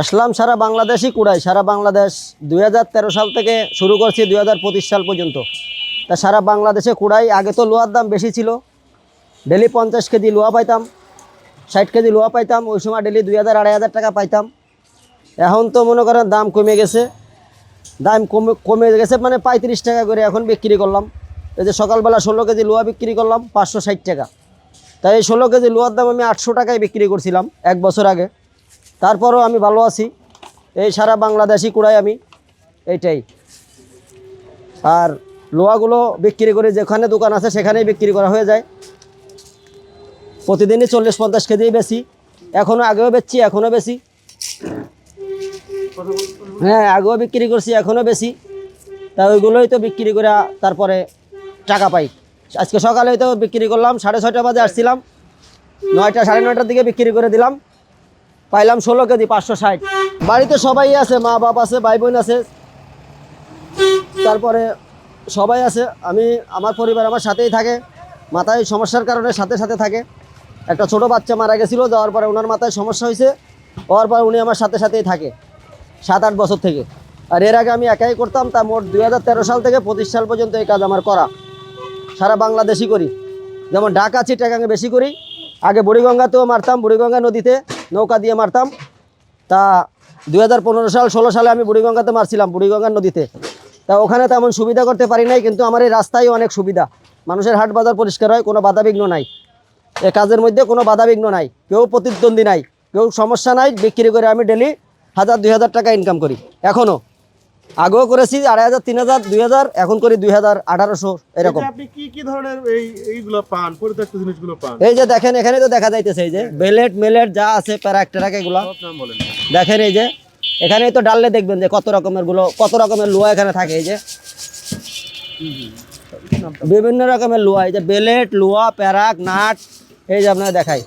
আসলাম সারা বাংলাদেশই কুড়াই, সারা বাংলাদেশ দুই হাজার তেরো সাল থেকে শুরু করছি দু হাজার পঁচিশ সাল পর্যন্ত। তা সারা বাংলাদেশে কুড়াই, আগে তো লোহার দাম বেশি ছিল। ডেলি পঞ্চাশ কেজি লোহা পাইতাম, ষাট কেজি লোহা পাইতাম, ওই সময় ডেলি দুই হাজার আড়াই হাজার টাকা পাইতাম। এখন তো মনে করেন দাম কমে গেছে। দাম কমে কমে গেছে মানে পঁয়ত্রিশ টাকা করে এখন বিক্রি করলাম। এই যে সকালবেলা ষোলো কেজি লোহা বিক্রি করলাম, পাঁচশো ষাট টাকা। তাই এই ষোলো কেজি লোহার দাম আমি আটশো টাকায় বিক্রি করছিলাম এক বছর আগে। তারপরও আমি ভালো আছি। এই সারা বাংলাদেশি কুড়াই আমি। এইটাই। আর লোহাগুলো বিক্রি করে, যেখানে দোকান আছে সেখানেই বিক্রি করা হয়ে যায়। প্রতিদিনই চল্লিশ পঞ্চাশ কেজি বেশি। এখনও আগেও বেচছি এখনও বেশি। হ্যাঁ আগেও বিক্রি করছি এখনও বেশি। তা ওইগুলোই তো বিক্রি করে তারপরে টাকা পাই। আজকে সকালে তো বিক্রি করলাম, সাড়ে ছয়টা বাজে আসছিলাম। নয়টা, সাড়ে নয়টার দিকে বিক্রি করে দিলাম। পাইলাম ষোলো কেজি, পাঁচশো ষাট। বাড়িতে সবাই আছে, মা বাপ আছে, ভাই বোন আছে। তারপরে সবাই আছে, আমি, আমার পরিবার আমার সাথেই থাকে। মাথায় সমস্যার কারণে সাথে সাথে থাকে। একটা ছোট বাচ্চা মারা গেছিল, যাওয়ার পরে ওনার মাথায় সমস্যা হয়েছে। হওয়ার পর উনি আমার সাথে সাথেই থাকে, সাত, আট বছর থেকে। আর এর আগে আমি একাই করতাম, তা মোট দু হাজার তেরো সাল থেকে পঁচিশ সাল পর্যন্ত এই কাজ আমার করা। সারা বাংলাদেশই করি। যেমন ঢাকা চিটাগাঙে বেশি করি। আগে বুড়িগঙ্গাতেও মারতাম, বুড়িগঙ্গা নদীতে নৌকা দিয়ে মারতাম। তা দু হাজার পনেরো সাল, ষোলো সালে আমি বুড়িগঙ্গাতে মারছিলাম, বুড়িগঙ্গার নদীতে। তা ওখানে তেমন সুবিধা করতে পারি নাই, কিন্তু আমার এই রাস্তায় অনেক সুবিধা। মানুষের হাট বাজার পরিষ্কার হয়, কোনো বাধাবিঘ্ন নাই। এ কাজের মধ্যে কোনো বাধাবিঘ্ন নাই, কেউ প্রতিদ্বন্দ্বী নাই, কেউ সমস্যা নাই, বিক্রি করে আমি ডেলি হাজার, দুই হাজার টাকা ইনকাম করি এখনও আগেও করেছি আড়াই হাজার তিন হাজার দুই হাজার এখন করি দুই হাজার আঠারোশো এরকম। আপনি কি কি ধরনের এই এইগুলো পান? পরিত্যক্ত জিনিসগুলো পান? এই যে দেখেন এখানে তো দেখা যাইতেছে এই যে বেলেট মেলেট যা আছে প্যারাক ট্যারাক এগুলো। দেখেন এই যে এখানে তো ডাললে দেখবেন যে কত রকমেরগুলো কত রকমের লোহা এখানে থাকে এই যে। বিভিন্ন রকমের লোহা এই যে বেলেট লোহা প্যারাক নাট এই যে আপনার দেখাই।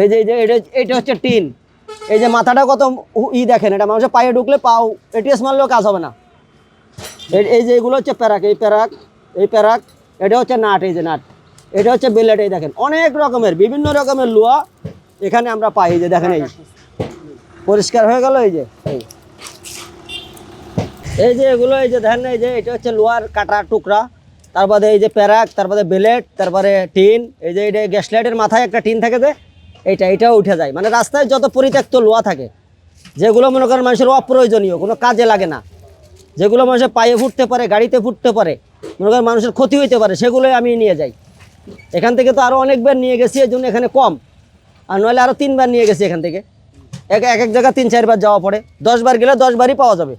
এই যে এই যে এটা হচ্ছে টিন। এই যে মাথাটা কত ই দেখেন, এটা মানুষের পায়ে ঢুকলে পাও, এটিএস মারলেও কাজ হবে না। এই- যে এগুলো হচ্ছে প্যারাক, এই প্যারাক এই প্যারাক, এটা হচ্ছে নাট, এই যে নাট। এটা হচ্ছে বেলেট এই দেখেন, অনেক রকমের, বিভিন্ন রকমের লোহা এখানে আমরা পাই যে দেখেন এই পরিষ্কার হয়ে গেল, এই যে এই। যে এগুলো, এই যে দেখেন, এই যে এটা হচ্ছে লোহার কাটা টুকরা, তারপরে এই যে প্যারাক, তারপরে বেলেট তারপরে টিন, এই যে এটা গ্যাস লাইটের মাথায় একটা টিন থাকে যে এইটা এটাও উঠে যায়। মানে রাস্তায় যত পরিত্যক্ত লোহা থাকে, যেগুলো মনে করেন মানুষের অপ্রয়োজনীয়, কোনো কাজে লাগে না। যেগুলো মানুষের পায়ে ফুটতে পারে, গাড়িতে ফুটতে পারে, মনে করেন মানুষের ক্ষতি হইতে পারে সেগুলোই আমি নিয়ে যাই। এখান থেকে তো আরও অনেকবার নিয়ে গেছি, এই জন্য এখানে কম। আর নইলে আরও তিনবার নিয়ে গেছি এখান থেকে। এক এক এক জায়গা তিন, চারবার যাওয়া পড়ে। দশবার গেলে দশবারই পাওয়া যাবে।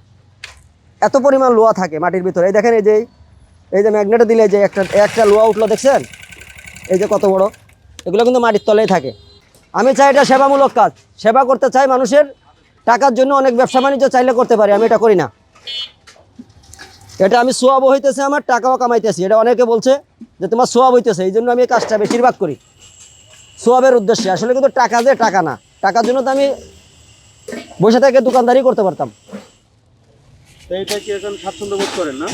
এত পরিমাণ লোহা থাকে মাটির ভিতরে। এই দেখেন এই যে এই যে ম্যাগনেটে দিলে যে একটা একটা লোয়া উঠল, দেখছেন? এই যে কত বড়। এগুলো কিন্তু মাটির তলেই থাকে। আমি চাই এটা সেবামূলক কাজ। সেবা করতে চাই মানুষের টাকার জন্য অনেক ব্যবসা বাণিজ্য চাইলে করতে পারি আমি এটা করি না। এটা আমি সোয়াব হইতেছে আমার টাকাও কামাইতেছি। এটা অনেকে বলছে যে তোমার সোয়াব হইতেছে এই জন্য আমি এই কাজটা বেশিরভাগ করি। সোয়াবের উদ্দেশ্যে। আসলে কিন্তু টাকা যে টাকা না টাকার জন্য তো আমি বসে থেকে দোকানদারি করতে পারতাম।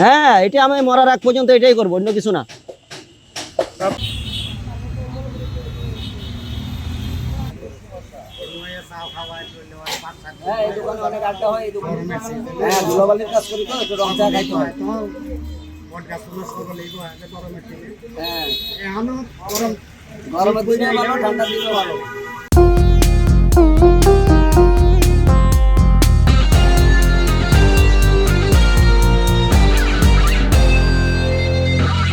হ্যাঁ এটা আমি মরার আগ পর্যন্ত এটাই করব অন্য কিছু না হ্যাঁ ধুলোবালির কাজ করি তো একটু রং চা খাইতে হয় হ্যাঁ গরমের দিনে ভালো ঠান্ডার দিনে ভালো।